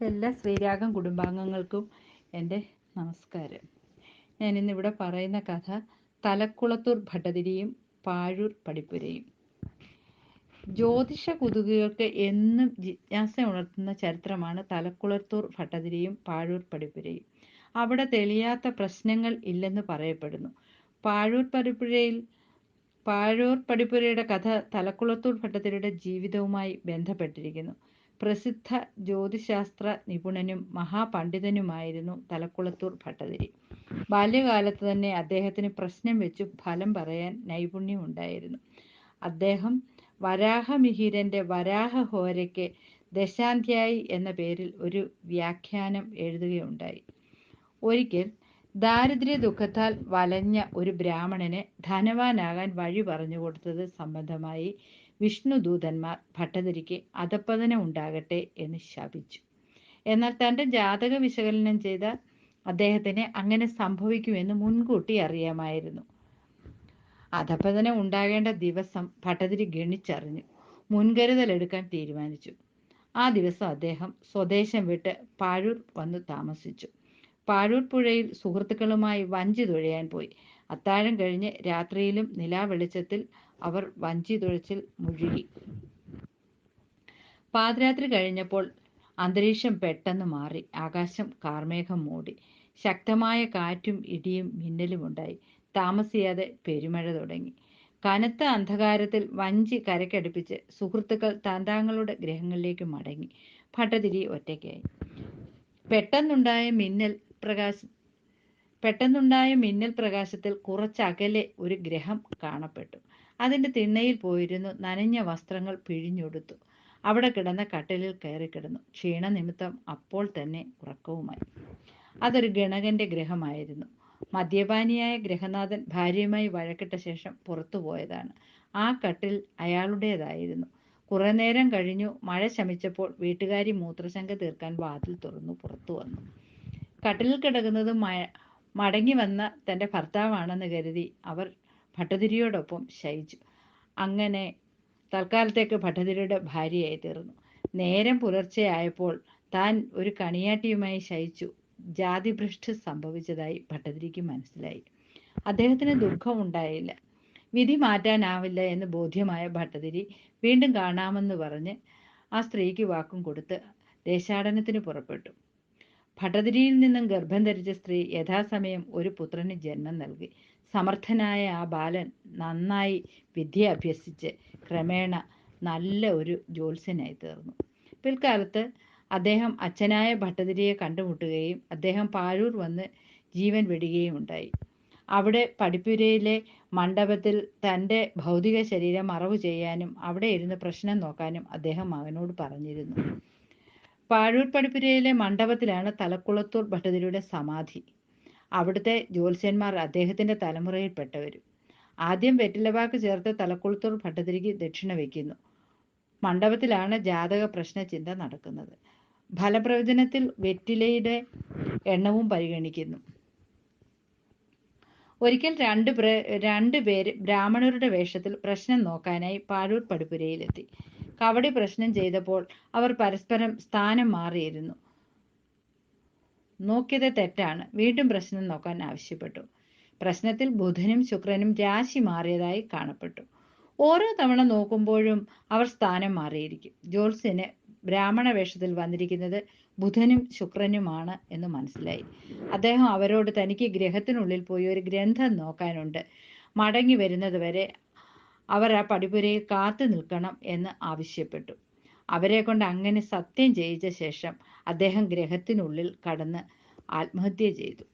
എല്ലാ ശ്രീരാഗം കുടുംബാംഗങ്ങൾക്കും എന്റെ നമസ്കാരം. ഞാൻ ഇന്നിവിടെ പറയുന്ന കഥ തലക്കുളത്തൂർ ഭട്ടതിരിയും പാഴൂർ പടിപ്പുരയും. ജ്യോതിഷ കുതുകികൾക്ക് എന്നും ജിജ്ഞാസ ഉണർത്തുന്ന ചരിത്രമാണ് തലക്കുളത്തൂർ ഭട്ടതിരിയും പാഴൂർ പടിപ്പുരയും. അവിടെ തെളിയാത്ത പ്രശ്നങ്ങൾ ഇല്ലെന്ന് പറയപ്പെടുന്നു. പാഴൂർ പടിപ്പുരയിൽ പാഴൂർ പടിപ്പുരയുടെ കഥ തലക്കുളത്തൂർ ഭട്ടതിരിയുടെ ജീവിതവുമായി ബന്ധപ്പെട്ടിരിക്കുന്നു. പ്രസിദ്ധ ജ്യോതിശാസ്ത്ര നിപുണനും മഹാപണ്ഡിതനുമായിരുന്നു തലക്കുളത്തൂർ ഭട്ടതിരി. ബാല്യകാലത്ത് തന്നെ അദ്ദേഹത്തിന് പ്രശ്നം വെച്ചു ഫലം പറയാൻ നൈപുണ്യം ഉണ്ടായിരുന്നു അദ്ദേഹം വരാഹമിഹിരന്റെ വരാഹഹോരയ്ക്ക് ദശാന്ധ്യായി എന്ന പേരിൽ ഒരു വ്യാഖ്യാനം എഴുതുകയുണ്ടായി. ഒരിക്കൽ ദാരിദ്ര്യ ദുഃഖത്താൽ വലഞ്ഞ ഒരു ബ്രാഹ്മണന് ധനവാനാകാൻ വഴി പറഞ്ഞു കൊടുത്തത് സംബന്ധമായി വിഷ്ണുദൂതന്മാർ ഭട്ടതിരിക്ക് അധപ്പതനം ഉണ്ടാകട്ടെ എന്ന് ശപിച്ചു. എന്നാൽ തന്റെ ജാതക വിശകലനം ചെയ്ത അദ്ദേഹത്തിന് അങ്ങനെ സംഭവിക്കുമെന്ന് മുൻകൂട്ടി അറിയാമായിരുന്നു. അധപ്പതനം ഉണ്ടാകേണ്ട ദിവസം ഭട്ടതിരി ഗണിച്ചറിഞ്ഞു. മുൻകരുതലെടുക്കാൻ തീരുമാനിച്ചു. ആ ദിവസം അദ്ദേഹം സ്വദേശം വിട്ട് പാഴൂർ വന്ന് താമസിച്ചു. പാഴൂർ പുഴയിൽ സുഹൃത്തുക്കളുമായി വഞ്ചി തുഴയാൻ പോയി. അത്താഴം കഴിഞ്ഞ് രാത്രിയിലും നിലാവെളിച്ചത്തിൽ അവർ വഞ്ചി തുഴച്ചിൽ മുഴുകി. പാതിരാത്രി കഴിഞ്ഞപ്പോൾ അന്തരീക്ഷം പെട്ടെന്ന് മാറി. ആകാശം കാർമേഘം മൂടി. ശക്തമായ കാറ്റും ഇടിയും മിന്നലും ഉണ്ടായി താമസിയാതെ പെരുമഴ തുടങ്ങി. കനത്ത അന്ധകാരത്തിൽ വഞ്ചി കരക്കടുപ്പിച്ച് സുഹൃത്തുക്കൾ താന്താങ്ങളുടെ ഗ്രഹങ്ങളിലേക്ക് മടങ്ങി. ഭട്ടതിരി ഒറ്റയ്ക്കായി. പെട്ടെന്നുണ്ടായ മിന്നൽ പ്രകാശ പെട്ടെന്നുണ്ടായ മിന്നൽ പ്രകാശത്തിൽ കുറച്ചകലെ ഒരു ഗ്രഹം കാണപ്പെട്ടു. അതിന്റെ തിണ്ണയിൽ പോയിരുന്നു നനഞ്ഞ വസ്ത്രങ്ങൾ പിഴിഞ്ഞൊടുത്തു. അവിടെ കിടന്ന കട്ടിലിൽ കയറി കിടന്നു. ക്ഷീണനിമിത്തം അപ്പോൾ തന്നെ ഉറക്കവുമായി. അതൊരു ഗണകന്റെ ഗ്രഹമായിരുന്നു. മദ്യപാനിയായ ഗ്രഹനാഥൻ ഭാര്യയുമായി വഴക്കിട്ട ശേഷം പുറത്തു പോയതാണ്. ആ കട്ടിൽ അയാളുടേതായിരുന്നു. കുറെ നേരം കഴിഞ്ഞു. മഴ ശമിച്ചപ്പോൾ വീട്ടുകാരി മൂത്രശങ്ക തീർക്കാൻ വാതിൽ തുറന്നു പുറത്തു വന്നു. കട്ടിലിൽ കിടക്കുന്നത് മടങ്ങി വന്ന തന്റെ ഭർത്താവാണെന്ന് കരുതി അവർ ഭട്ടതിരിയോടൊപ്പം ശയിച്ചു. അങ്ങനെ തൽക്കാലത്തേക്ക് ഭട്ടതിരിയുടെ ഭാര്യയായി തീർന്നു. നേരം പുലർച്ചെയായപ്പോൾ താൻ ഒരു കണിയാട്ടിയുമായി ശയിച്ചു. ജാതിഭ്രഷ്ട് സംഭവിച്ചതായി ഭട്ടതിരിക്ക് മനസ്സിലായി. അദ്ദേഹത്തിന് ദുഃഖമുണ്ടായില്ല വിധി മാറ്റാനാവില്ല എന്ന് ബോധ്യമായ ഭട്ടതിരി വീണ്ടും കാണാമെന്ന് പറഞ്ഞ് ആ സ്ത്രീക്ക് വാക്കും കൊടുത്ത് ദേശാടനത്തിന് പുറപ്പെട്ടു. ഭട്ടതിരിയിൽ നിന്നും ഗർഭം ധരിച്ച സ്ത്രീ യഥാസമയം ഒരു പുത്രന് ജന്മം നൽകി. സമർത്ഥനായ ആ ബാലൻ നന്നായി വിദ്യ അഭ്യസിച്ച് ക്രമേണ നല്ല ഒരു ജ്യോത്സ്യനായി തീർന്നു. പിൽക്കാലത്ത് അദ്ദേഹം അച്ഛനായ ഭട്ടതിരിയെ കണ്ടുമുട്ടുകയും അദ്ദേഹം പാഴൂർ വന്ന് ജീവൻ വെടിയുകയും ഉണ്ടായി. അവിടെ പഠിപ്പുരയിലെ മണ്ഡപത്തിൽ തന്റെ ഭൗതിക ശരീരം മറവ് ചെയ്യാനും അവിടെ ഇരുന്ന് പ്രശ്നം നോക്കാനും അദ്ദേഹം മകനോട് പറഞ്ഞിരുന്നു. പാഴൂർ പടിപ്പുരയിലെ മണ്ഡപത്തിലാണ് തലക്കുളത്തൂർ ഭട്ടതിരിയുടെ സമാധി. അവിടുത്തെ ജ്യോത്സ്യന്മാർ അദ്ദേഹത്തിന്റെ തലമുറയിൽപ്പെട്ടവരും. ആദ്യം വെറ്റിലവാക്ക് ചേർത്ത് തലക്കുളത്തൂർ ഭട്ടതിരിക്ക് ദക്ഷിണ വയ്ക്കുന്നു. മണ്ഡപത്തിലാണ് ജാതക പ്രശ്ന ചിന്ത നടക്കുന്നത്. ഫലപ്രവചനത്തിൽ വെറ്റിലയുടെ എണ്ണവും പരിഗണിക്കുന്നു. ഒരിക്കൽ രണ്ട് രണ്ട് പേര് ബ്രാഹ്മണരുടെ വേഷത്തിൽ പ്രശ്നം നോക്കാനായി പാഴൂർ പടിപ്പുരയിലെത്തി കവടി പ്രശ്നം ചെയ്തപ്പോൾ അവർ പരസ്പരം സ്ഥാനം മാറിയിരുന്നു. നോക്കിയത് തെറ്റാണ്. വീണ്ടും പ്രശ്നം നോക്കാൻ ആവശ്യപ്പെട്ടു. പ്രശ്നത്തിൽ ബുധനും ശുക്രനും രാശി മാറിയതായി കാണപ്പെട്ടു. ഓരോ തവണ നോക്കുമ്പോഴും അവർ സ്ഥാനം മാറിയിരിക്കും. ജോത്സ്യന് ബ്രാഹ്മണ വേഷത്തിൽ വന്നിരിക്കുന്നത് ബുധനും ശുക്രനുമാണ് എന്ന് മനസ്സിലായി. അദ്ദേഹം അവരോട് തനിക്ക് ഗ്രഹത്തിനുള്ളിൽ പോയി ഒരു ഗ്രന്ഥം നോക്കാനുണ്ട്. മടങ്ങി വരുന്നത് വരെ അവർ ആ പടിപുരയിൽ കാത്തു നിൽക്കണം എന്ന് ആവശ്യപ്പെട്ടു. അവരെ കൊണ്ട് അങ്ങനെ സത്യം ചെയ്യിച്ച ശേഷം അദ്ദേഹം ഗ്രഹത്തിനുള്ളിൽ കടന്ന് ആത്മഹത്യ ചെയ്തു.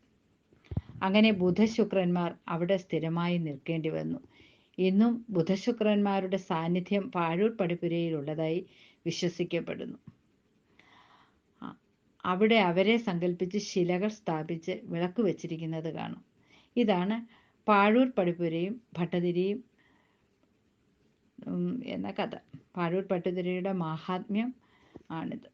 അങ്ങനെ ബുധശുക്രന്മാർ അവിടെ സ്ഥിരമായി നിൽക്കേണ്ടി വന്നു. ഇന്നും ബുധശുക്രന്മാരുടെ സാന്നിധ്യം പാഴൂർ പടിപ്പുരയിലുള്ളതായി വിശ്വസിക്കപ്പെടുന്നു. അവിടെ അവരെ സങ്കല്പിച്ച് ശിലകൾ സ്ഥാപിച്ച് വിളക്ക് വെച്ചിരിക്കുന്നത് കാണും. ഇതാണ് പാഴൂർ പടിപുരയും ഭട്ടതിരിയും എന്ന കഥ. പാഴൂർ പട്ടുതിരിയുടെ മാഹാത്മ്യം ആണിത്.